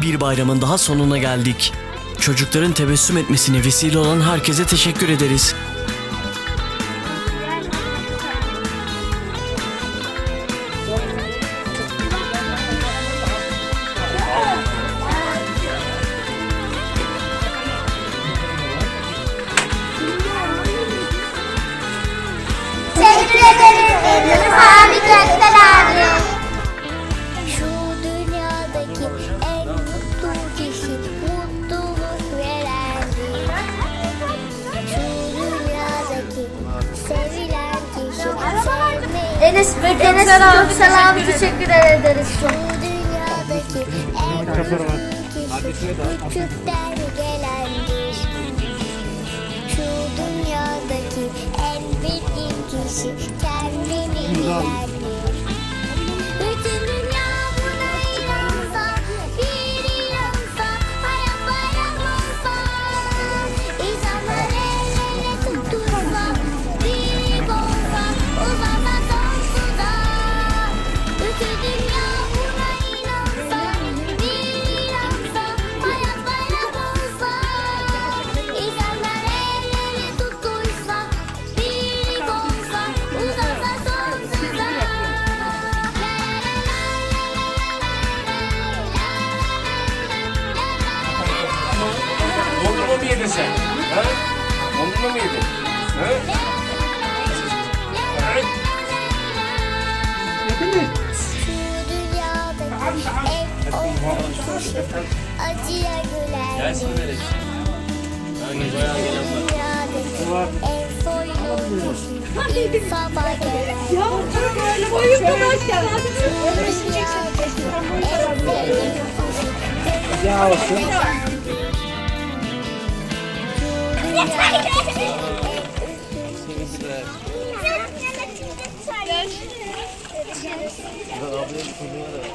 Bir bayramın daha sonuna geldik. Çocukların tebessüm etmesine vesile olan herkese teşekkür ederiz. Teşekkür ederim. Elini Enes ve Göksel abi, teşekkür ederiz çok. dünyadaki en mutlu kişi küçükten gelendir. Şu dünyadaki en bilgin kişi kendini bilendir. Mı yedin sen? Ha? Dondurma mı yedin? Ha? Evet. Şu dünyadaki en olgun kişi acıya güler. Şu dünyadaki en soylu insana gelen. Şu dünyadaki en sevdiğim kişi. Şu dünyadaki en